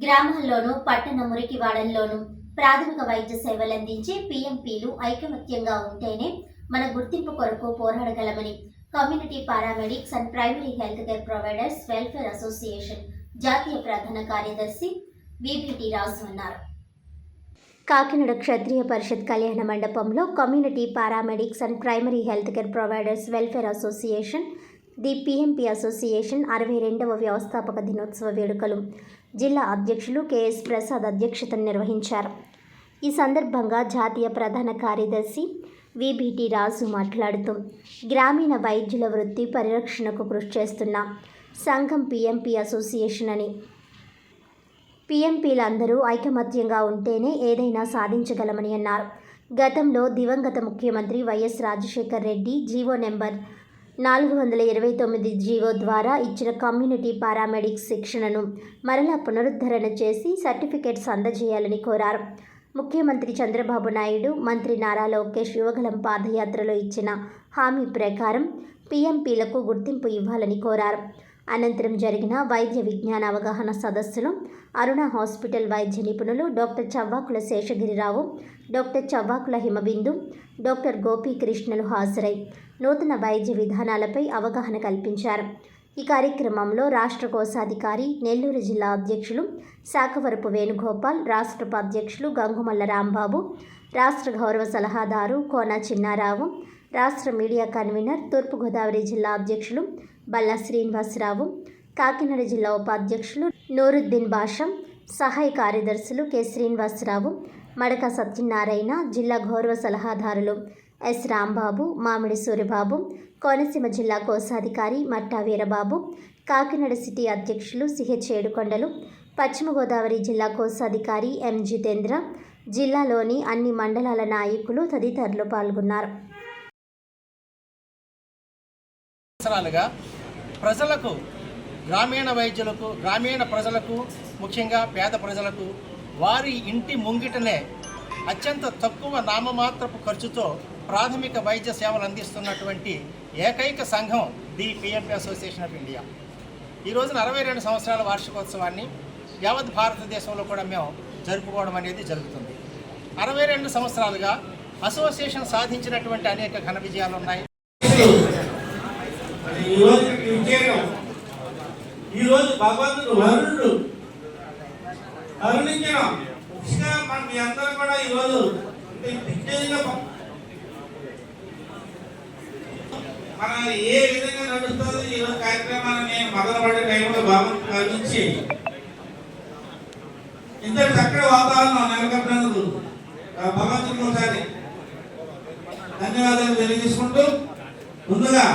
గ్రామాల్లోనూ పట్టణ మురికివాడల్లోనూ ప్రాథమిక వైద్య సేవలు అందించే పీఎంపీలు ఐకమత్యంగా ఉంటేనే మన గుర్తింపు కొరకు పోరాడగలమని community paramedics and primary health care providers welfare association జాతీయ ప్రధాన కార్యదర్శి విబిటి రాజు అన్నారు. కాకినాడ క్షత్రియ పరిషత్ కళ్యాణ మండపంలో community paramedics and primary health care providers welfare association the PMP association అరవై రెండవ వ్యవస్థాపక దినోత్సవ వేడుకలు. జిల్లా అధ్యక్షులు కెఎస్ ప్రసాద్ అధ్యక్షతను నిర్వహించారు. ఈ సందర్భంగా జాతీయ ప్రధాన కార్యదర్శి విబిటి రాజు మాట్లాడుతూ గ్రామీణ వైద్యుల వృత్తి పరిరక్షణకు కృషి చేస్తున్న సంఘం పిఎంపి అసోసియేషన్ అని. పీఎంపీలందరూ ఐకమత్యంగా ఉంటేనే ఏదైనా సాధించగలమని అన్నారు. గతంలో దివంగత ముఖ్యమంత్రి YS Rajasekhar Reddy GO number నాలుగు వందల ఇరవై తొమ్మిది జీవో ద్వారా ఇచ్చిన కమ్యూనిటీ పారామెడిక్స్ శిక్షణను మరలా పునరుద్ధరణ చేసి సర్టిఫికేట్స్ అందజేయాలని కోరారు. ముఖ్యమంత్రి చంద్రబాబు నాయుడు మంత్రి నారా లోకేష్ యువగలం పాదయాత్రలో ఇచ్చిన హామీ ప్రకారం పీఎంపీలకు గుర్తింపు ఇవ్వాలని కోరారు. అనంతరం జరిగిన వైద్య విజ్ఞాన అవగాహన సదస్సులో అరుణ హాస్పిటల్ వైద్య నిపుణులు doctor Chavvakula Seshagirirao doctor Chavvakula Himabindu doctor గోపీకృష్ణలు హాజరై నూతన వైద్య విధానాలపై అవగాహన కల్పించారు. ఈ కార్యక్రమంలో రాష్ట్ర కోశాధికారి నెల్లూరు జిల్లా అధ్యక్షులు శాఖవరపు వేణుగోపాల్ రాష్ట్ర ఉపాధ్యక్షులు గంగుమల్ల రాంబాబు రాష్ట్ర గౌరవ సలహాదారు కోన చిన్నారావు రాష్ట్ర మీడియా కన్వీనర్ తూర్పుగోదావరి జిల్లా అధ్యక్షులు బల్లా శ్రీనివాసరావు కాకినాడ జిల్లా ఉపాధ్యక్షులు నూరుద్దీన్ బాషం సహాయ కార్యదర్శులు కె శ్రీనివాసరావు మడక సత్యనారాయణ జిల్లా గౌరవ సలహాదారులు ఎస్ రాంబాబు మామిడి సూరిబాబు కోనసీమ జిల్లా కోశాధికారి మట్టా వీరబాబు కాకినాడ సిటీ అధ్యక్షులు సిహెచ్ ఏడుకొండలు పశ్చిమ గోదావరి జిల్లా కోశాధికారి ఎం జితేంద్ర జిల్లాలోని అన్ని మండలాల నాయకులు తదితరులు పాల్గొన్నారు. ప్రజలకు గ్రామీణ వైద్యులకు గ్రామీణ ప్రజలకు ముఖ్యంగా పేద ప్రజలకు వారి ఇంటి ముంగిటనే అత్యంత తక్కువ నామమాత్రపు ఖర్చుతో ప్రాథమిక వైద్య సేవలు అందిస్తున్నటువంటి ఏకైక సంఘం the PMP association of India. ఈ రోజున అరవై రెండు సంవత్సరాల వార్షికోత్సవాన్ని యావత్ భారతదేశంలో కూడా మేము జరుపుకోవడం అనేది జరుగుతుంది. అరవై రెండు సంవత్సరాలుగా అసోసియేషన్ సాధించినటువంటి అనేక ఘన విజయాలు ఉన్నాయి. అది ఈ రోజు విజయం ఈ రోజు భగవంతుడు వరుణుడు. కరుణించిన ముఖ్యంగా మన మీ అందరూ కూడా ఈ రోజు మన ఏ విధంగా నడుస్తుందో ఈ రోజు కార్యక్రమాన్ని నేను మొదలుపడే టైంలో భగవంతుడు కరుణించి ఇంత చక్కటి వాతావరణం నెలకొట్టినందుకు ఆ భగవంతుడికి ఒకసారి ధన్యవాదాలు తెలియజేసుకుంటూ ముందుగా